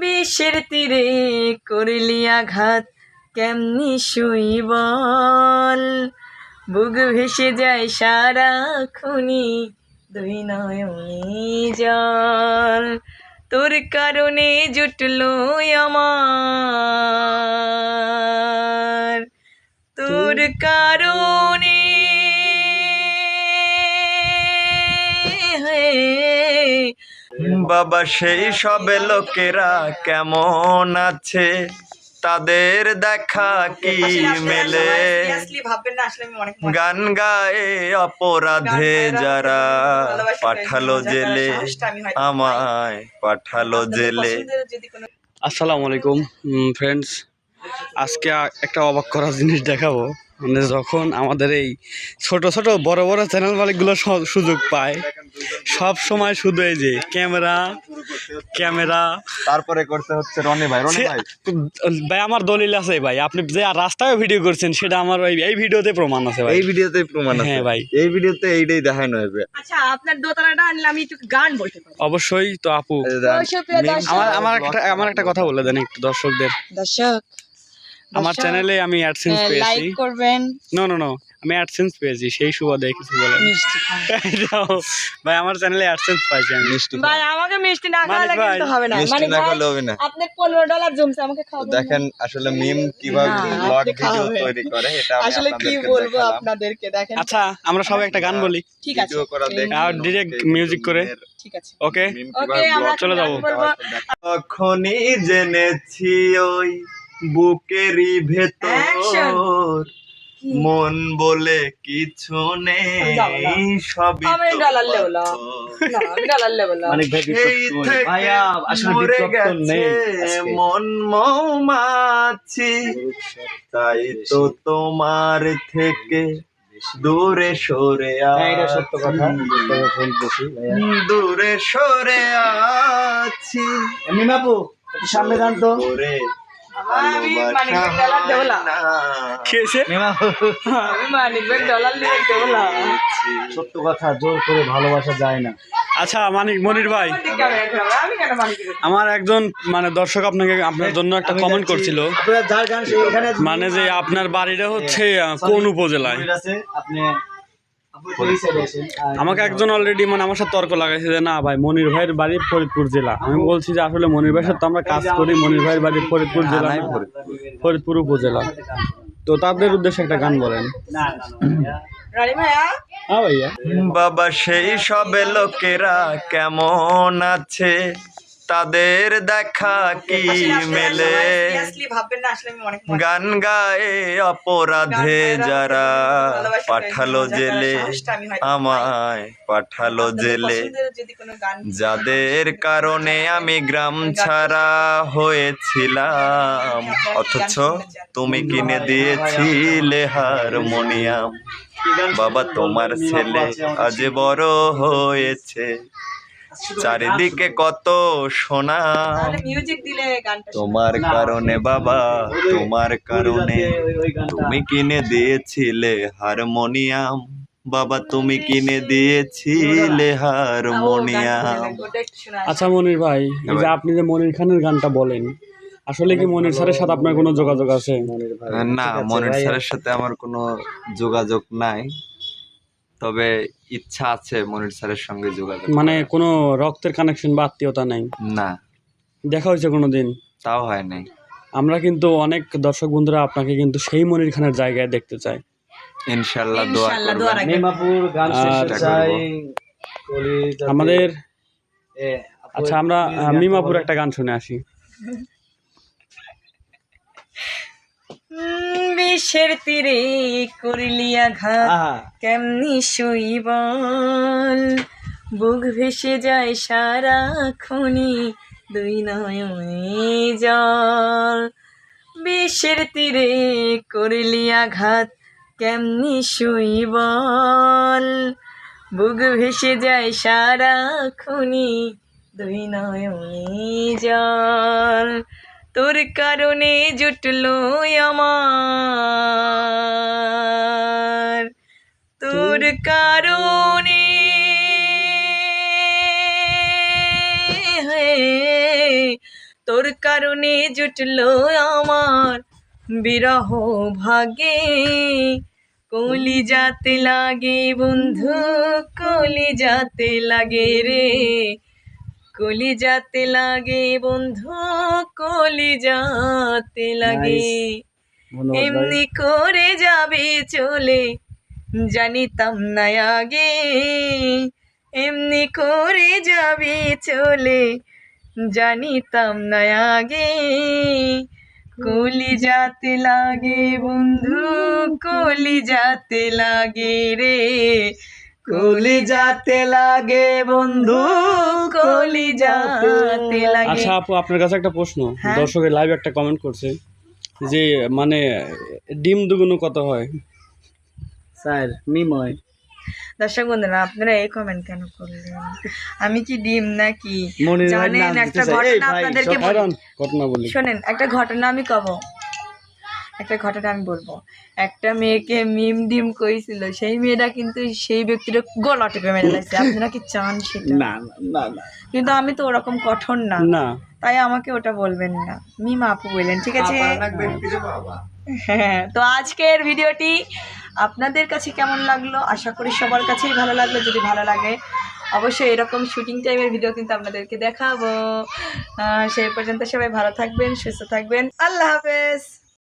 বিষের তীরে করলি আঘাত কেমনি শুই বল বুক ভেসে যায় সারা খুনি দুই নয়নি জল তোর কারণে জুটলো আমার তোর কারণে বাবা সেই সবে লোকেরা কেমন আছে? তাদের দেখা কি মেলে? গান গায়ে অপরাধে যারা পাঠালো জেলে আমায় পাঠালো জেলে। আসসালামু আলাইকুম ফ্রেন্ডস আজকে একটা অবাক করা জিনিস দেখাবো। মানে যখন আমাদের এই ছোট ছোট বড় বড় চ্যানেল মালিকগুলো সুযোগ পায় সব সময় শুধু এই যে ক্যামেরা ক্যামেরা। তারপরে করতে হচ্ছে রনি ভাই রনি ভাই। ভাই আমার দলিল আছে ভাই। আপনি যে রাস্তায় ভিডিও করছেন সেটা আমার ওই এই ভিডিওতে প্রমাণ আছে ভাই। এই ভিডিওতে প্রমাণ আছে। হ্যাঁ ভাই। এই ভিডিওতে এইটাই দেখানো হবে। আচ্ছা আপনার দোতলাটা আনলে আমি একটু গান বলতে পারি অবশ্যই তো আপু। আমার আমার একটা আমার একটা কথা বলে দেন একটু দর্শকদের। দর্শক আমার চ্যানেলে আমি অ্যাডসেন্স পেয়েছি। লাইক পেয়েছি করবেন। নো নো নো আমি অ্যাডসেন্স পেয়েছি সেই সুবাদে কিছু বলেন। মিষ্টি ভাই আমার চ্যানেলে অ্যাডসেন্স পাইছি আমি। মিষ্টি ভাই আমাকে মিষ্টি না খাওয়ালে মানিক কিন্তু হবে না। মিষ্টি না ভাই খেলে হবে না। আপনি পনেরো ডলার জমছে আমাকে খাওয়াবেন দেখেন আসলে মিম কীভাবে না, ব্লগ ভিডিও তৈরি করে এটা আমি আসলে কি বলব আপনাদেরকে দেখেন। আচ্ছা আমরা সবাই একটা গান বলি। ঠিক আছে। ভিডিও করা দেখে আর direct music করে। ঠিক আছে। ওকে ওকে আমরা চলে যাব। তখনই জেনেছি ওই বুকেরই! ভেতর মন বলে কিছু নেই সবই আমি তো ডালাল্লে বলা। কত। না আমি ডালাল্লে বলা। মানিক ভাই সেই থেকে ভাইয়া আসলে মরে গেছে মন মৌমাছি তাই তো তোমার থেকে দূরে সরে হ্যাঁ, সত্য কথা। দূরে সরে আছি। মিমাপু সামনে যান তো। কথা জোর করে ভালোবাসা যায় না। আচ্ছা মানিক মনির ভাই। আমার একজন মানে দর্শক আপনাকে আপনার জন্য একটা কমেন্ট করছিল। মানে যে আপনার বাড়িটা হচ্ছে কোন উপজেলায়? আমাকে একজন অলরেডি মানে আমার সাথে তর্ক লাগাইছে যে না ভাই মনির ভাইয়ের বাড়ি ফরিদপুর জেলা। আমি বলছি যে আসলে মনির ভাইয়ের সাথে আমরা কাজ করি মনির ভাইয়ের বাড়ি ফরিদপুর জেলা ফরিদপুর। উপজেলা। তো তাদের উদ্দেশ্যে একটা গান বলেন। হ্যাঁ বাবা সেই সবে লোকেরা কেমন আছে? তাদের দেখা কি মেলে? গান গায়ে অপরাধে যারা পাঠালো জেলে আমায় পাঠালো জেলে। যাদের কারণে আমি গ্রাম ছাড়া হয়েছিলাম। অথচ তুমি কিনে দিয়েছিলে হারমোনিয়াম। বাবা তোমার ছেলে আজ বড় হয়েছে। চারিদিকে কত সোনা। তোমার কারণে বাবা তোমার কারণে তুমি কিনে দিয়েছিলে হারমোনিয়াম। বাবা তুমি কিনে দিয়েছিলে হারমোনিয়াম। আচ্ছা মনির ভাই এই যে আপনি যে মনির খানের গানটা বলেন আসলে কি মনির স্যারের সাথে আপনার কোনো যোগাযোগ আছে? না মনির স্যারের সাথে আমার কোনো যোগাযোগ নাই। তবে ইচ্ছা আছে মনির স্যারের সঙ্গে যোগাযোগ মানে কোনো রক্তের কানেকশন বা আত্মীয়তা নেই? না। দেখা হয়েছে কোনো দিন তাও হয় নাই। আমরা কিন্তু অনেক দর্শক বন্ধুরা আপনাকে কিন্তু সেই মনির খানের জায়গায় দেখতে চাই। ইনশাল্লাহ দোয়া আর আমাদের আচ্ছা আমরা মিমাপুর একটা গান শুনে আসি। বিষের তীরে করিলি আঘাত? কেমনি শুই বল বুক ভেসে যায় সারা খনি দুই নয়নে জল। বিষের তীরে করিলি আঘাত? কেমনি শুই বল বুক ভেসে যায় সারা খনি দুই নয়নে জল। তোর কারণে জুটলো আমার। তোর কারণে তোর কারণে জুটলো আমার। বিরহ ভাগে কলি যাতে লাগে বন্ধু কলি যাতে লাগে রে। কলি যাতে লাগে বন্ধু কলি যাতে লাগে এমনি করে যাবে চলে জানিতাম না আগে। এমনি করে যাবে চলে জানিতাম না আগে। কলি যাতে লাগে বন্ধু কলি যাতে লাগে রে। কলি যাতে লাগে বন্ধু কলি যাতে লাগে। আচ্ছা আপু আপনার কাছে একটা প্রশ্ন। হ্যাঁ? দর্শকের লাইভ একটা কমেন্ট করছে যে মানে ডিম দুগুনো কত হয়? স্যার মিময় দর্শক বন্ধুরা আপনারা এই কমেন্ট কেন করলেন? আমি কি ডিম নাকি? জানেন একটা ঘটনা আপনাদেরকে ঘটনা বলি। শোনেন একটা ঘটনা আমি কব। একটা ঘটনা আমি বলব। একটা মেয়েকে মিম ডিম কইছিল সেই মেয়েটা কিন্তু সেই ব্যক্তিটা গলা টিপে মেরে লাগছে আপনারা কি চান সেটা? না না, না না। কিন্তু আমি তো ওরকম কঠোর না। না। তাই আমাকে ওটা বলবেন না। মিম আপু বললেন ঠিক আছে? হ্যাঁ তো আজকের ভিডিওটি আপনাদের কাছে কেমন লাগল? আশা করি সবার কাছেই ভালো লাগল। যদি ভালো লাগে অবশ্যই এরকম শুটিং টাইমের ভিডিও কিন্তু আপনাদেরকে দেখাবো। আহ, সেই পর্যন্ত সবাই ভালো থাকবেন সুস্থ থাকবেন। আল্লাহ হাফেজ!